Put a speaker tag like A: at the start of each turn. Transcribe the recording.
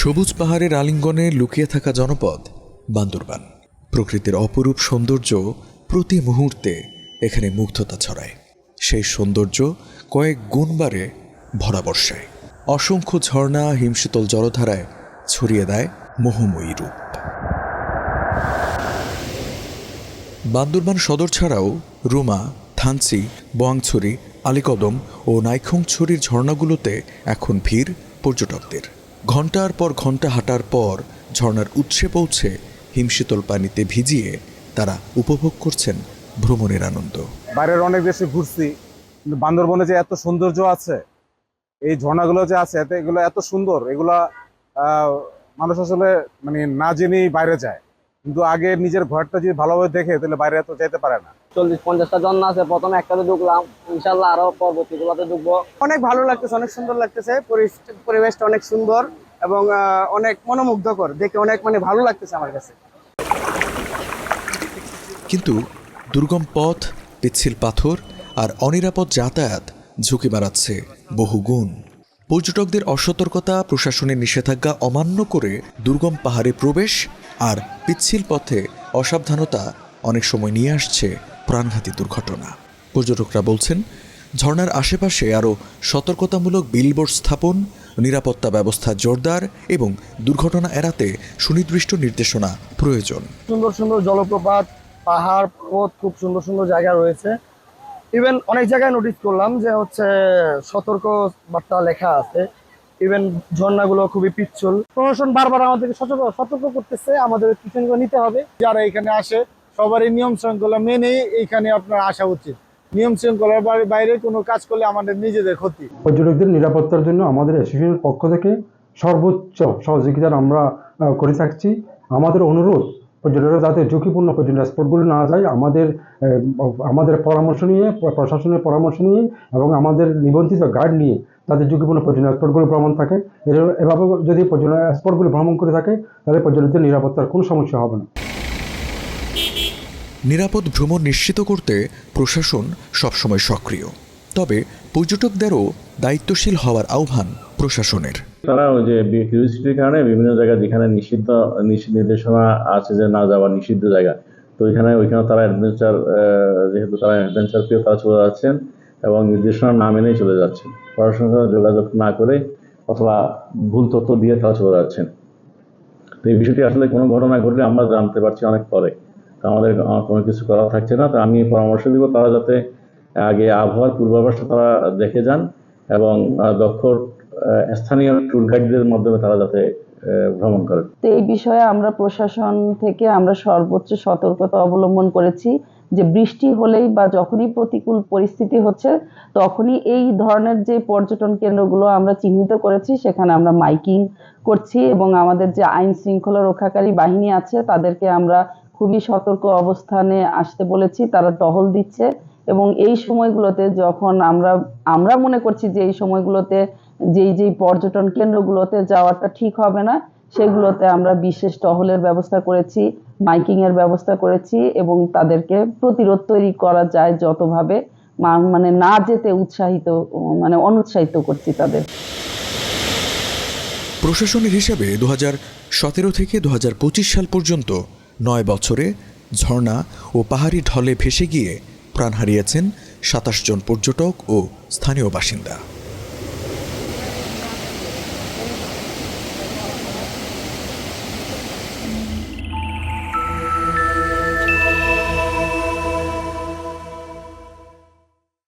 A: সবুজ পাহাড়ের আলিঙ্গনে লুকিয়ে থাকা জনপদ বান্দরবান। প্রকৃতির অপরূপ সৌন্দর্য প্রতি মুহূর্তে এখানে মুগ্ধতা ছড়ায়। সেই সৌন্দর্য কয়েক গুণ বাড়ে ভরা বর্ষায়। অসংখ্য ঝর্ণা হিমশীতল জলধারায় ছড়িয়ে দেয় মোহময়ী রূপ। বান্দরবান সদর ছাড়াও রুমা থানসি বোয়াংছড়ি, আলীকদম ও নাইখংছড়ির ঝর্ণাগুলোতে এখন ভিড় পর্যটকদের। ঘণ্টার পর ঘণ্টা হাঁটার পর ঝর্ণার উৎসে পৌঁছে হিমশীতল পানিতে ভিজিয়ে তারা উপভোগ করছেন ভ্রমণের আনন্দ।
B: বাইরের অনেক দেশে ঘুরছি, কিন্তু বান্দরবনে যে এত সৌন্দর্য আছে, এই ঝর্ণাগুলো যে আছে এগুলো এত সুন্দর, এগুলা মানুষ আসলে মানে না জেনেই বাইরে যায়। কিন্তু আগে নিজের ঘরটা যদি ভালোভাবে দেখে তাহলে বাইরে এত যেতে পারে না।
C: চল্লিশ পঞ্চাশটা জন আছে প্রথমে একটাতে ঢুকলাম ইনশাল্লাহ আরও পরবর্তীগুলোতে ঢুকবো।
D: অনেক ভালো লাগতেছে অনেক সুন্দর লাগতেছে পরিবেশটা অনেক সুন্দর এবং অনেক মনোমুগ্ধকর দেখে অনেক মানে ভালো লাগতেছে আমার কাছে।
A: কিন্তু দুর্গম পথ পিচ্ছিল পাথর আর অনিরাপদ যাতায়াত ঝুঁকি বাড়াচ্ছে বহুগুণ পর্যটকদের অসতর্কতা প্রশাসনের নিষেধাজ্ঞা অমান্য করে দুর্গম পাহাড়ে প্রবেশ আর পিচ্ছিল পথে অসাবধানতা অনেক সময় নিয়ে আসছে প্রাণঘাতী দুর্ঘটনা। পর্যটকরা বলছেন ঝর্নার আশেপাশে আরও সতর্কতামূলক বিলবোর্ড স্থাপন, নিরাপত্তা ব্যবস্থা জোরদার এবং দুর্ঘটনা এড়াতে সুনির্দিষ্ট নির্দেশনা প্রয়োজন।
D: সুন্দর সুন্দর জলপ্রপাত, পাহাড়, পথ খুব সুন্দর সুন্দর জায়গা রয়েছে। ইভেন অনেক জায়গায় নোটিস করলাম যে হচ্ছে সতর্ক বার্তা লেখা আছে। ইভেন ঝর্ণাগুলো খুবই পিচ্ছল। প্রশাসন বারবার আমাদেরকে সতর্ক সতর্ক করতেছে, আমাদের পিছনগুলো নিতে হবে।
E: যারা এখানে আসে, সবারই নিয়ম শৃঙ্খলা মেনে এইখানে আপনার আসা উচিত। নিয়ম শৃঙ্খলার বাইরে কোনো কাজ করলে আমাদের নিজেদের ক্ষতি।
F: পর্যটকদের নিরাপত্তার জন্য আমাদের অ্যাসোসিয়েশনের পক্ষ থেকে সর্বোচ্চ সহযোগিতা আমরা করে থাকছি। আমাদের অনুরোধ, পর্যটকরা যাতে ঝুঁকিপূর্ণ পর্যটন স্পটগুলো না যায়, আমাদের আমাদের পরামর্শ নিয়ে, প্রশাসনের পরামর্শ নিয়ে এবং আমাদের নিবন্ধিত গাইড নিয়ে তাদের ঝুঁকিপূর্ণ পর্যটন স্পটগুলো ভ্রমণ থাকে। এভাবে যদি পর্যটন স্পটগুলো ভ্রমণ করে থাকে তাহলে পর্যটকদের নিরাপত্তার কোনো সমস্যা হবে না।
A: নিরাপদ ভ্রমণ নিশ্চিত করতে প্রশাসন সবসময় সক্রিয়। তবে পর্যটকদেরও দায়িত্বশীল হওয়ার আহ্বান প্রশাসনের।
G: তারা ওই যে কিউরিসিটির কারণে বিভিন্ন জায়গায় যেখানে নিষিদ্ধ নিষিদ্ধ নির্দেশনা আছে যে না যাওয়ার নিষিদ্ধ জায়গা। তো ওইখানে ওইখানে তারা অ্যাডভেঞ্চার যেহেতু তারা অ্যাডভেঞ্চার প্রিয় তারা চলে যাচ্ছেন। এবং নির্দেশনা না মেনেই চলে যাচ্ছেন। পড়াশোনার সাথে যোগাযোগ না করে অথবা ভুল তথ্য দিয়ে তারা চলে যাচ্ছেন। তো এই বিষয়টি আসলে কোনো ঘটনা ঘটলে আমরা জানতে পারছি অনেক পরে। তো আমাদের কোনো কিছু করা থাকছে না। তো আমি পরামর্শ দিব তারা যাতে আগে আবহাওয়ার পূর্বাভাসটা তারা দেখে যান এবং দক্ষ স্থানীয় ট্যুর গাইডদের মাধ্যমে তারা যাতে ভ্রমণ করেন।
H: তো এই বিষয়ে আমরা প্রশাসন থেকে আমরা সর্বোচ্চ সতর্কতা অবলম্বন করেছি। যে বৃষ্টি হলেই বা যখনই প্রতিকূল পরিস্থিতি হচ্ছে, তখনই এই ধরনের যে পর্যটন কেন্দ্রগুলো আমরা চিহ্নিত করেছি, সেখানে আমরা মাইকিং করছি এবং আমাদের যে আইন শৃঙ্খলা রক্ষাকারী বাহিনী আছে, তাদেরকে আমরা খুবই সতর্ক অবস্থানে আসতে বলেছি, তারা টহল দিচ্ছে এবং এই সময়গুলোতে যখন আমরা আমরা মনে করছি যে এই সময়গুলোতে যেই যেই পর্যটন কেন্দ্রগুলোতে যাওয়াটা ঠিক হবে না, সেগুলোতে আমরা বিশেষ টহলের ব্যবস্থা করেছি মাইকিং এর ব্যবস্থা করেছি এবং তাদেরকে প্রতিরোধ তৈরি করা যায় যতভাবে মানে না যেতে উৎসাহিত মানে অনুৎসাহিত করছি তাদের।
A: প্রশাসনের হিসাবে দু সতেরো থেকে দু হাজার পঁচিশ সাল পর্যন্ত নয় বছরে ঝর্ণা ও পাহাড়ি ঢলে ভেসে গিয়ে প্রাণ হারিয়েছেন সাতাশ জন পর্যটক ও স্থানীয় বাসিন্দা।